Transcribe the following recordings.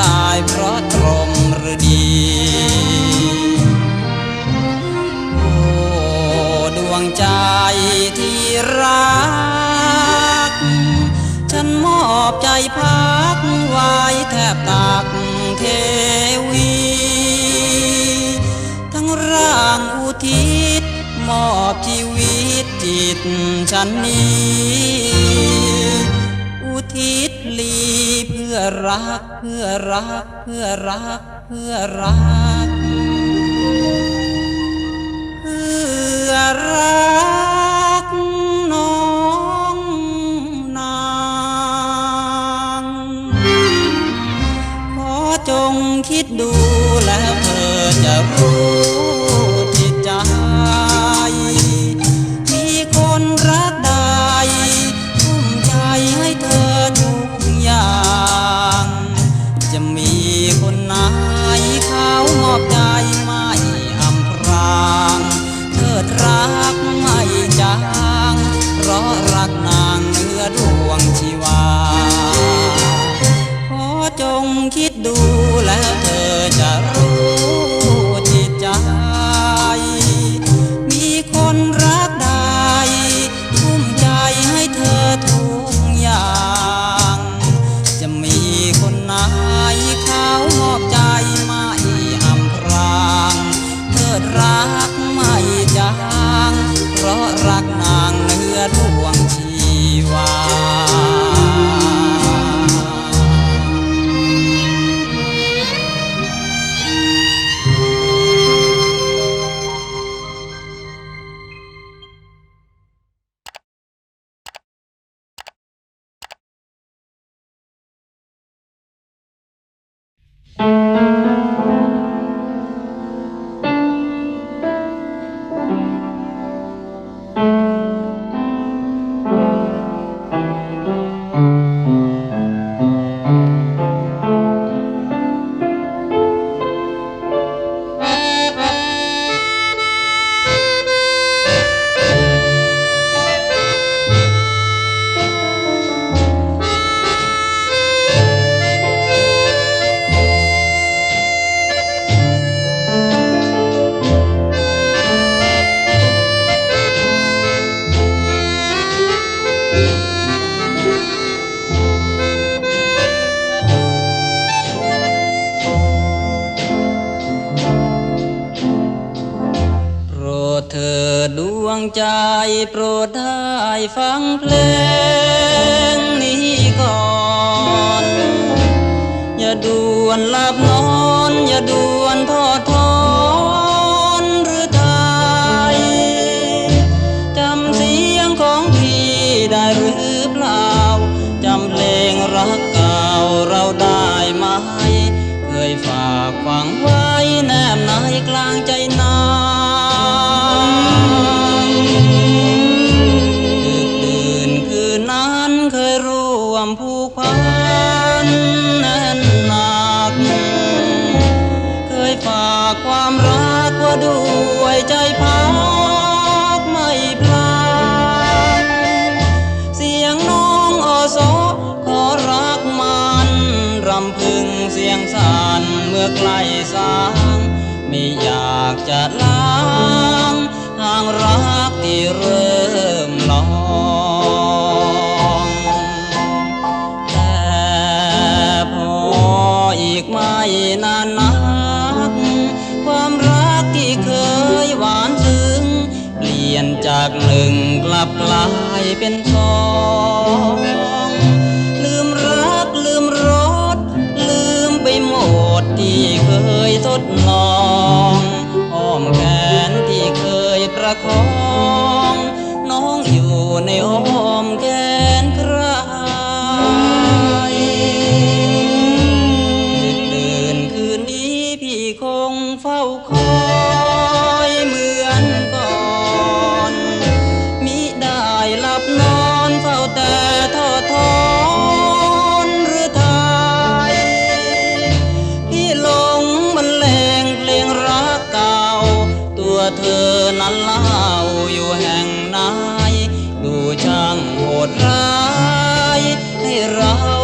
ตายเพราะตรมหรือดี โอ้ดวงใจที่รัก ฉันมอบใจพักไว้แทบตักเทวี ทั้งร่างอุทิศมอบชีวิตจิตฉันนี้ อุทิศื่อรักเพื่อรักเพื่อรักเพื่อรัก นหลับนอน อย่าด่วนท้อท้อ ใกล้สาง ไม่อยากจะล้างห่างรักที่เริ่มลองแต่พออีกไม่นานนัก ความรักที่เคยหวานซึ้ง เปลี่ยนจากหนึ่งกลับกลายเป็นส เธอนั้นเล่าอยู่แห่งไหนดูช่างโหดร้ายให้เราย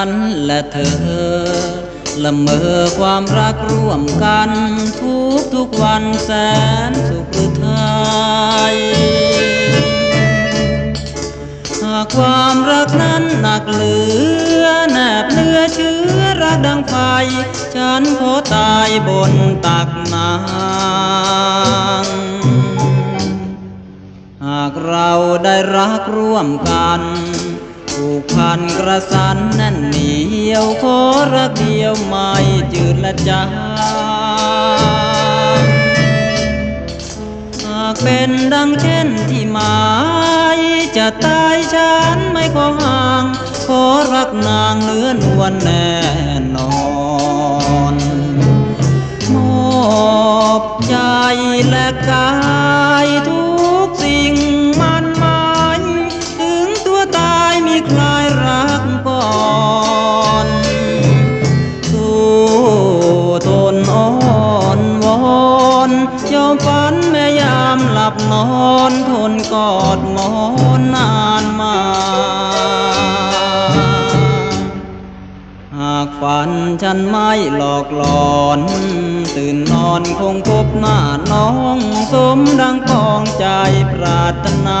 ฉันและเธอ ละเมอความรักร่วมกัน ทุกทุกวันแสนสุขหรือไทยหากความรักนั้นหนักเหลือแนบเนื้อเชื้อรักดังไฟ ฉันขอตายบนตักนางหากเราได้รักร่วมกัน ผูกพันกระสันแน่นเหนียวขอรักเดียวไม่จืดละจางหากเป็นดังเช่นที่หมายจะตายฉันไม่ขอห่าง ขอรักนางเนื้อนวลแน่นอนมอบใจและกาย นฉันไม่หลอกหลอน ตื่นนอนคงพบหน้าน้องสมดังปองใจปรารถนา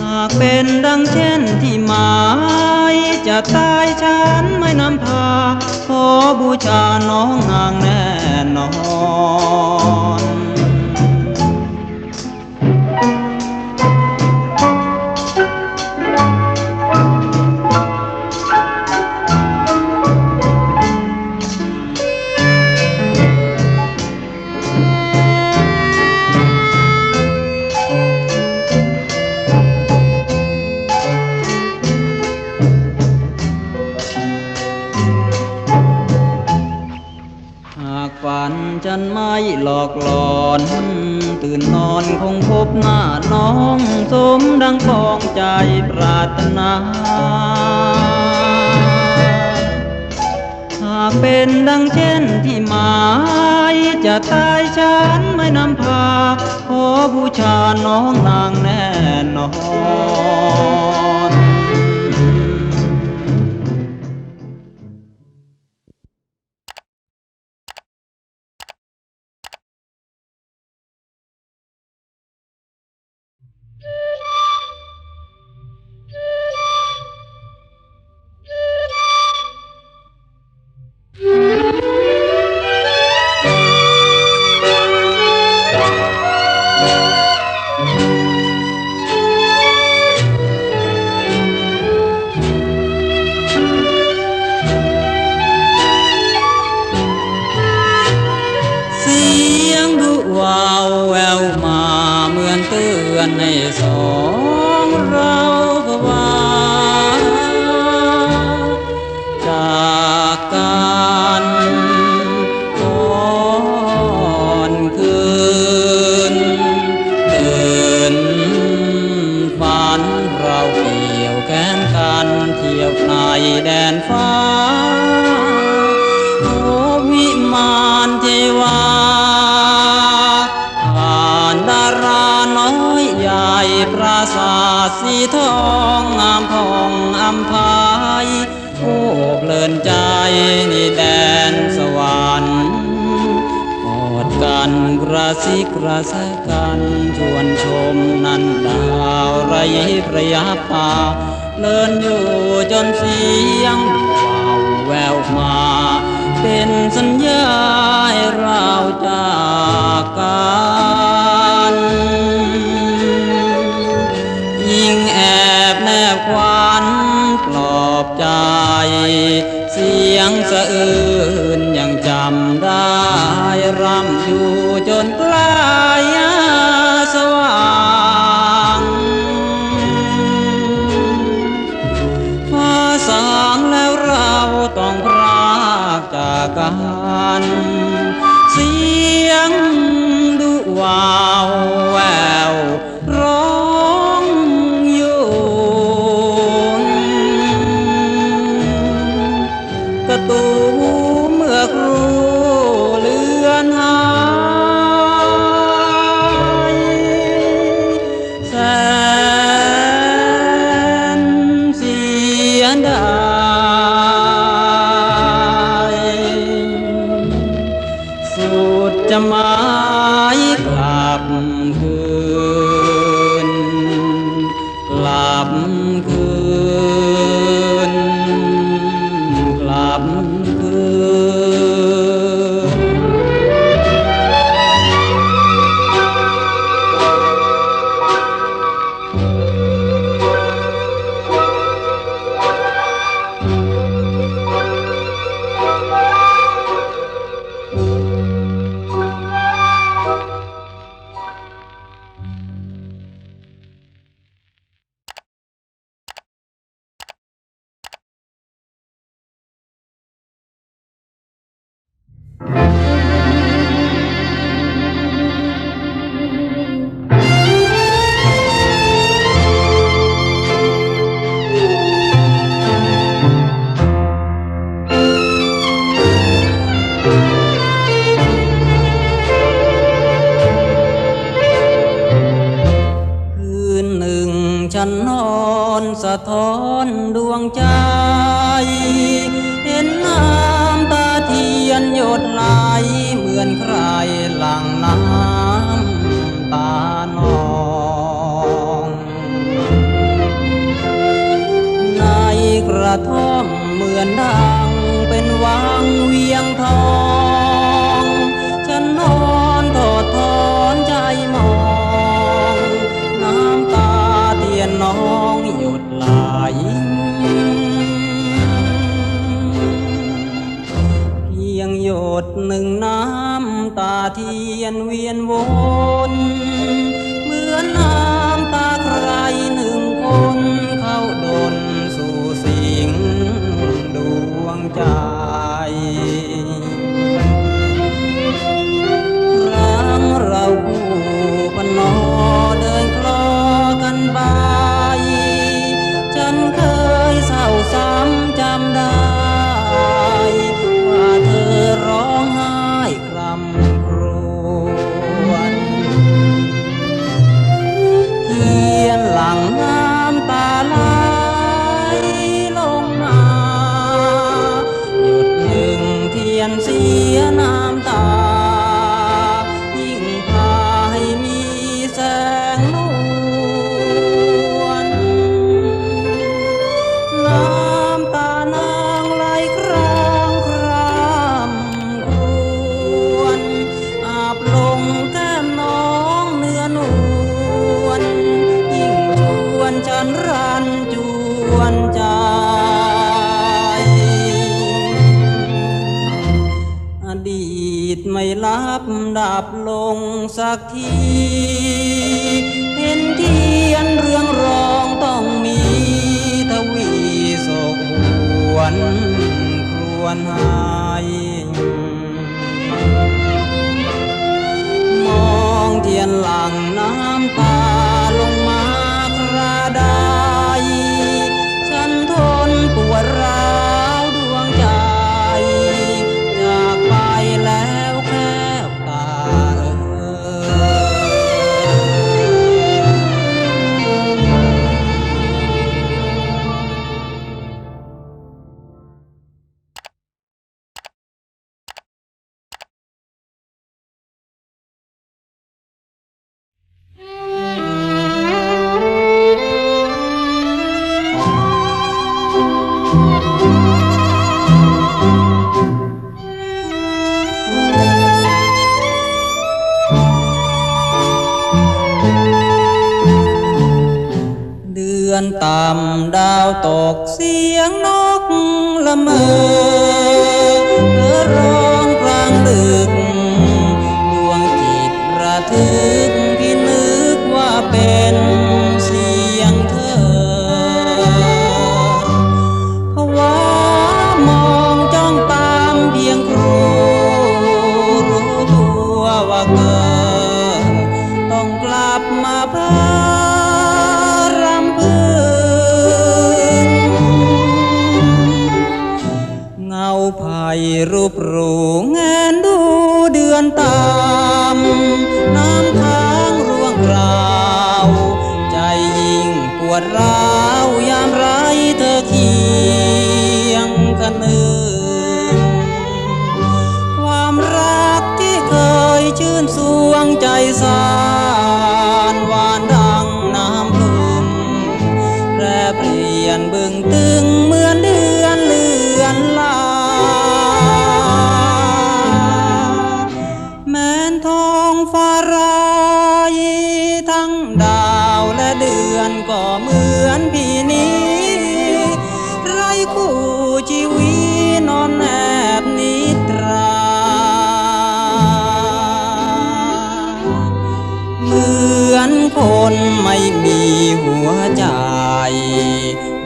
หากเป็นดังเช่นที่หมายจะตายฉันไม่นำพา ขอบูชาน้องนางแน่นอน หากฝันฉันไม่หลอกหลอน ตื่นนอนคงพบหน้าน้องสมดังปองใจปรารถนา หากเป็นดังเช่นที่หมายจะตายฉันไม่นำพา ขอบูชาน้องนางแน่นอน mata. กระแสกันชวนชมนันดาวไรประยาป่าเลินอยู่จนเสียงเบาแววมา เป็นสัญญาใเราจากกันยิ่งแอบแนบควันปลอบใจ เสียงสะอื้น one. ดจะหมายกลับคืน ไม่รับดับลงสักที เห็นเทียนเรื่องรองต้องมีทวีโศกวนครวญหายมองเทียนหลังน้ำตา ละเมอ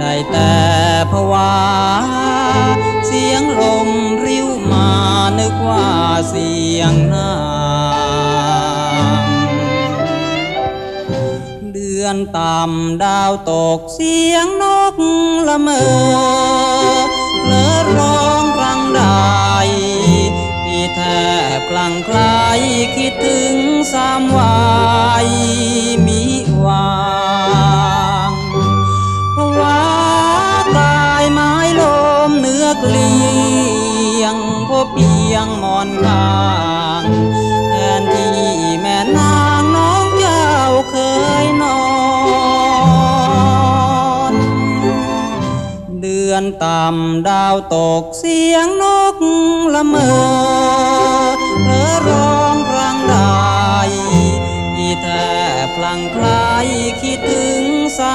ได้แต่ภวะเสียงลมริ้วมานึกว่าเสียงนางเดือนต่ำดาวตกเสียงนกละเมอเลอร้องกลางใดพี่แทบกลังไกลคิดถึงสามวายมิวาง ยงมอนข้างแทนที่แม่นางน้องเจ้าเคยนอน เดือนต่ำดาวตกเสียงนกละเมอเธอร้องรังใดที่แทบพลังใครคิดถึงสา